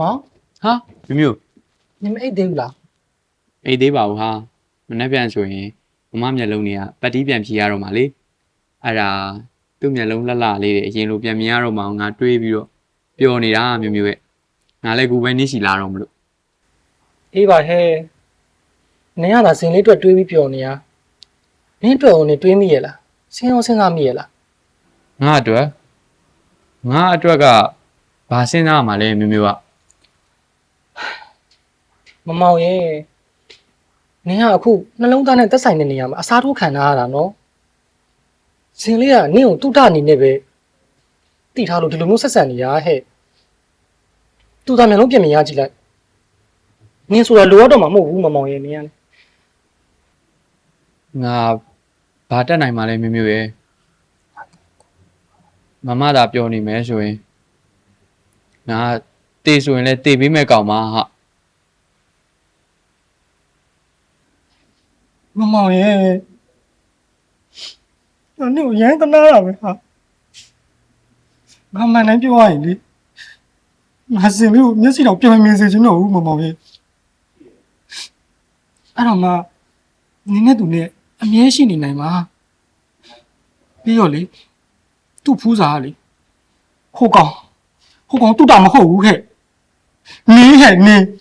မောင်ဟာမျိုးမျိုးနင်မအိတ်သေးဘူးလားအိတ်သေးပါဘူးဟာမနေ့ပြန်ဆိုရင်မမမျက်လုံးတွေကပတ်တီးပြန်ဖြီရတော့မှလေအဲ့ဒါသူ့မျက်လုံးလှလှလေးတွေအရင်လိုပြန်မြင်ရတော့မှငါတွေးပြီးတော့ပျော်နေတာမျိုးမျိုးရဲ့ငါလည်းကူပဲနင်းစီလာတော့မလို့အေးပါဟဲ့နင်ကသာစင်လေးအတွက်တွေးပြီးပျော်နေရနင်အတွက်ဟိုနေတွေးမိရလားစဉ်းအောင်စဉ်းစားမိရလားငါအတွက်ငါအတွက်ကဘာစဉ်းစားမှလဲမျိုးမျိုးက မမောင်ရဲ့နင်ကအခုနှလုံးသားနဲ့သက်ဆိုင်တဲ့နေရာမှာအစားထိုးခံထားရတာနော်စင်လေးကနင့်ကိုတုဒ္ဒအနေနဲ့ပဲတိထားလို့ဒီလိုမျိုးဆက်ဆံနေရဟဲ့သူသားမျိုးလုံးပြင်မြင်ရကြည့်လိုက်နင်ဆိုတာလိုရတော့မှာမဟုတ်ဘူးမမောင်ရဲ့နင်ကလေငါဘာတက်နိုင်မှလဲမျိုးမျိုးရဲ့မမသာပြောနေမယ်ဆိုရင်ငါတေးဆိုရင်လည်းတေးပေးမဲ့ကောင်ပါဟာ မမောင်ရဲ့နင်ကိုရမ်းတနာတာပဲဟာငါမှန်တိုင်းပြောရရင်လေငါစင်လေးကိုမျက်စိတော့ပြန်မမြင်စေချင်တော့ဘူးမမောင်ရဲ့အဲ့တော့မှနင်းနဲ့သူနဲ့အမြဲရှိနေနိုင်မှာပြီးတော့လေသူ့ဖူးစားကလေဟိုကောင်ဟိုကောင်တူတာမဟုတ်ဘူးဟဲ့နင်းဟဲ့နင်းတ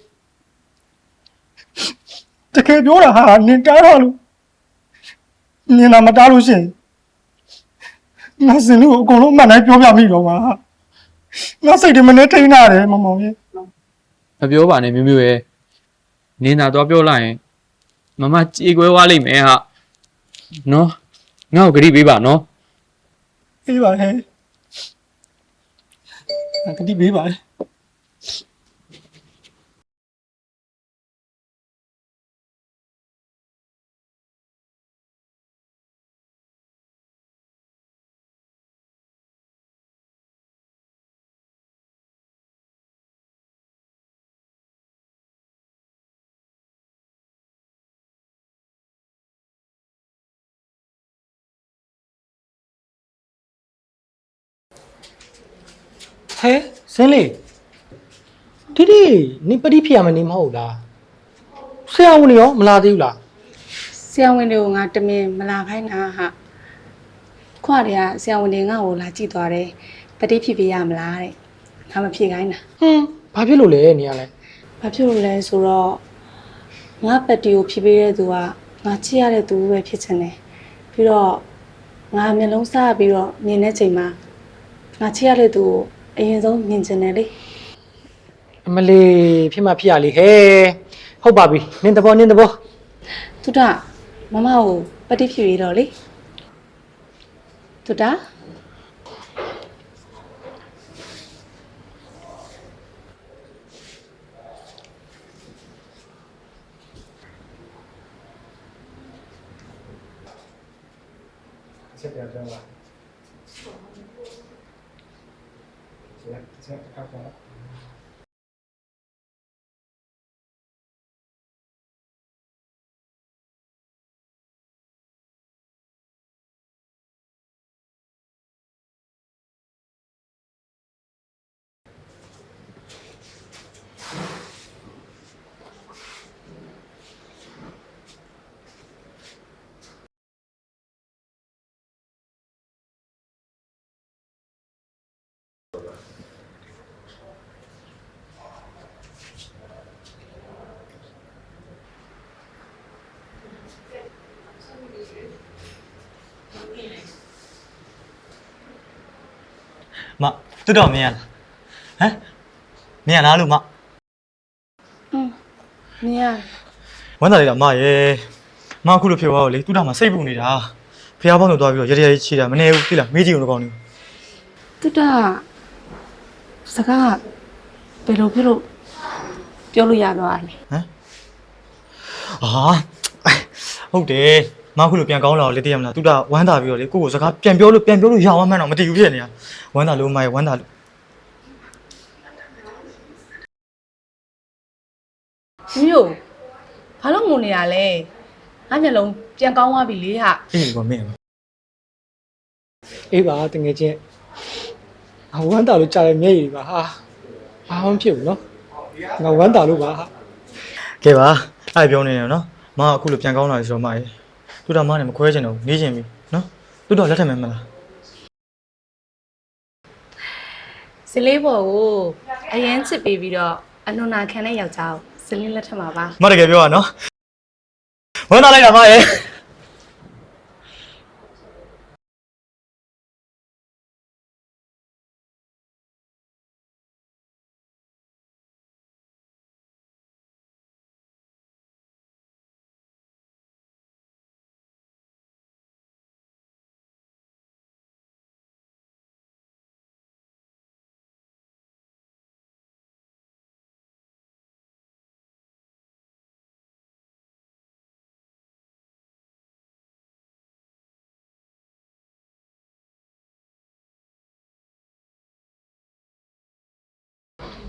ကယ်ပြောတာဟာနင်းတားတော့လို့နင်းလာမတားလို့ရှရင်ငါစင်လေးကိုအကုန်လုံးအမှန်တိုင်းပြောပြမိတော့မှာငါစိတ်တွေမနေထိန်းရတယ်မမောင်ရဲ့မပြောပါနဲ့မျိုးမျိုးရဲ့နင်းသာတော့ပြောလိုက်ရင်မမကြေကွဲသွားလိမ့်မယ်ဟာနော်ငါ့ကိုဂရိပေးပါနော်အေးပါဟဲ့ငါကတိပေးပါလေ ဟဲစင်းလေးဒီဒီနင်ပတိဖြစ်ရမနေမဟုတ်လားဆရာဝန်တွေရောမလာသေးဘူးလားဆရာဝန်တွေကိုငါတမင်မလာခိုင်းတာဟာခွားတွေကဆရာဝန်တွေငါ့ကိုလာကြည့်သွားတယ်ပတိဖြစ်ပြရမလားတဲ့ငါမဖြစ်ခိုင်းတာဟွန်းဘာဖြစ်လို့လဲနေရလဲဘာဖြစ်လို့လဲဆိုတော့ငါပတိကိုဖြစ်ပြတဲ့သူကငါချစ်ရတဲ့သူပဲဖြစ်ချင်တယ်ပြီးတော့ငါမျက်လုံးစားပြီးတော့မြင်တဲ့ချိန်မှာငါချစ်ရတဲ့သူကို အရင်ဆုံးမြင်ချင်တယ်လေအမလေးဖြစ်မှဖြစ်ရလေဟဲဟုတ်ပါပြီနင်တဘောနင်တဘောသူတမမကိုပတိဖြစ်ပြီးတော့လေသူတချက်ပြန်ပြ န်လာချက် မတွတ်တော်မင်းရလားဟမ်မင်းရလားလို့မอืมမြင်ရဝမ်းသာလေးလားမရေမအခုလိုဖြစ်သွားတော့လေတွတ်တော်မှာစိတ်ပူနေတာဖះပေါင်းတော့သွားပြီးတော့ရရရချီတာမနေဘူးသိလားမေးကြည့်လို့ကောင်းနေတူတာစကားဘယ်လိုဖြစ်လို့ပြောလို့ရတော့လဲဟမ်အာဟုတ်တယ် မအခုလိုပြန်ကောင်းလာတော့လေသိရမလားတွတ်တော်ဝမ်းသာပြီးတော့လေကိုကိုစကားပြန်ပြောလို့ပြန်ပြောလို့ရအောင်မှန်းတော့မတည်ဘူးဖြစ်နေတာဝမ်းသာလို့မရေဝမ်းသာလို့မျိုးဘာလို့ငုံနေရလဲငါမျက်လုံးပြန်ကောင်းသွားပြီလေဟာအေးကောမင်းအေးပါတငယ်ချင်းအဝမ်းတာလို့ကြားရမျက်ရည်ပါဟာဘာမှမဖြစ်ဘူးနော်ငါဝမ်းတာလို့ပါဟာကဲပါအဲ့ပြောနေတယ်နော်မအခုလိုပြန်ကောင်းလာပြီဆိုတော့မရေ တူတာမနဲ့မခွဲချင်တော့ဘူးနေချင်ပြီနော်တူတော့လက်ထပ်မယ်မလားဇလေးဘော်ကိုအရန်ချစ်ပေးပြီးတော့အနုနာခံတဲ့ယောက်ျားကိုဇလေးလက်ထက်မှာပါမတကယ်ပြောရနော်ဝမ်းသာလိုက်တာမရေ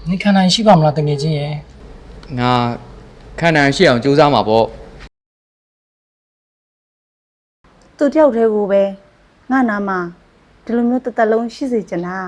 နေခံနိုင်ရှိပါမလားတကယ်ချင်းရဲ့ငါခန္ဓာရှိအောင်ကြိုးစားမှာပေါ့သူတယောက်တည်းကိုပဲငါနာမှာဒီလိုမျိုးတစ်သက်လုံးရှိစေချင်တာ